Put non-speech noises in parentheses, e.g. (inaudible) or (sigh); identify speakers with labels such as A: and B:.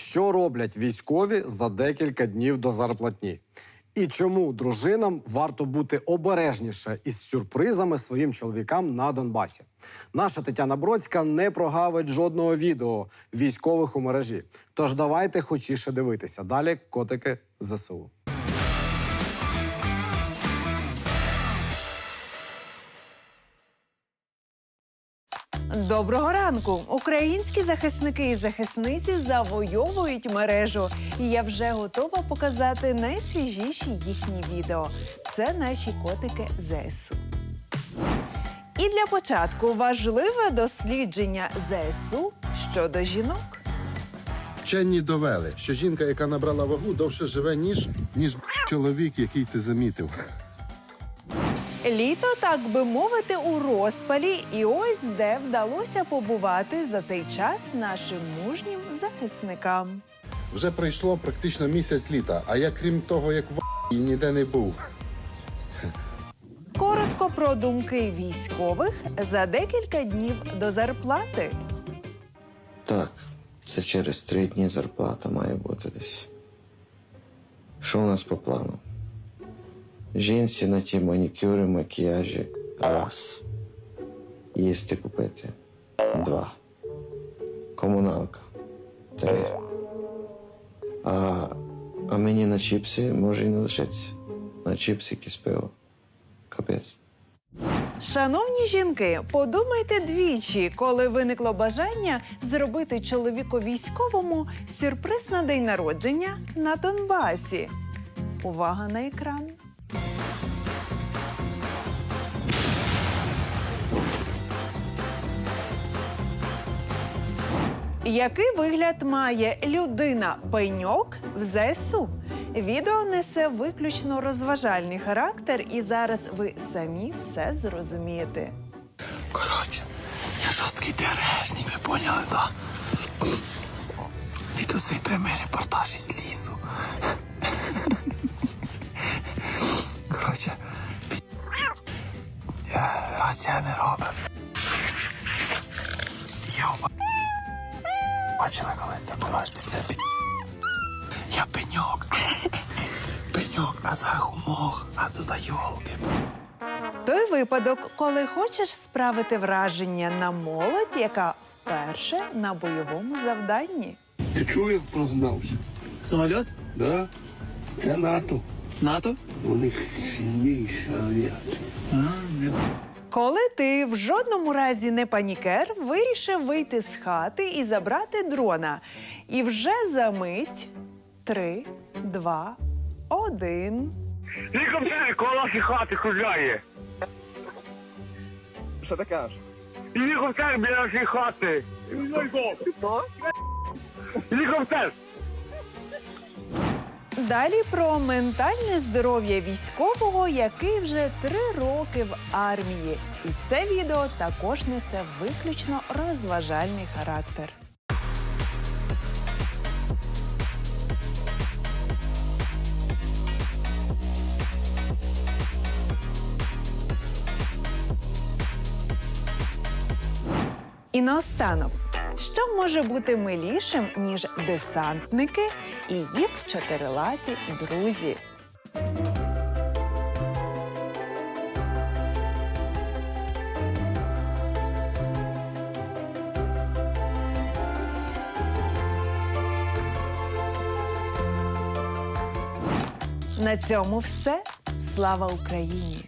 A: Що роблять військові за декілька днів до зарплатні? І чому дружинам варто бути обережніше із сюрпризами своїм чоловікам на Донбасі? Наша Тетяна Бродська не прогавить жодного відео військових у мережі. Тож давайте хочіше дивитися. Далі котики ЗСУ.
B: Доброго ранку! Українські захисники і захисниці завойовують мережу. І я вже готова показати найсвіжіші їхні відео. Це наші котики ЗСУ. І для початку важливе дослідження ЗСУ щодо жінок.
C: Вчені довели, що жінка, яка набрала вагу, довше живе, ніж, ніж чоловік, який це замітив.
B: Літо, так би мовити, у розпалі, і ось де вдалося побувати за цей час нашим мужнім захисникам.
C: Вже пройшло практично місяць літа, а я крім того, як в і ніде не був.
B: Коротко про думки військових за декілька днів до зарплати.
D: Так, це через три дні зарплата має бути десь. Що у нас по плану? Жінці на ті манікюри, макіяжі раз. Їсти купити два. Комуналка три. А, а мені на чіпси може і не лишитися. На чіпсики з пиво. Капець.
B: Шановні жінки, подумайте двічі, коли виникло бажання зробити чоловіку військовому сюрприз на день народження на Донбасі. Увага на екран. Який вигляд має людина пеньок в ЗСУ? Відео несе виключно розважальний характер, і зараз ви самі все зрозумієте.
E: Коротше, я жорсткий ДРГшник, ви поняли, да? Від цей прямий репортаж із лісу. Коротше, рація не робить. Бачили колись це дорожці, це пі... Я пеньок. (laughs) Пеньок, а зверху мох, а туди йолки.
B: Той випадок, коли хочеш справити враження на молодь, яка вперше на бойовому завданні.
F: Ти чув, як прогнався?
E: Самоліт?
F: Да? Це НАТО.
E: НАТО?
F: У них сильніша авіація.
B: Коли ти в жодному разі не панікер, вирішив вийти з хати і забрати дрона. І вже за мить три, два, один.
G: Лікоптер коло нашої хати кружляє.
H: Що ти кажеш?
G: Лікоптер біля нашої хати. Лікоптер.
B: Далі про ментальне здоров'я військового, який вже три роки в армії. І це відео також несе виключно розважальний характер. І наостанок, що може бути милішим, ніж десантники і їх чотирилапі друзі? На цьому все. Слава Україні!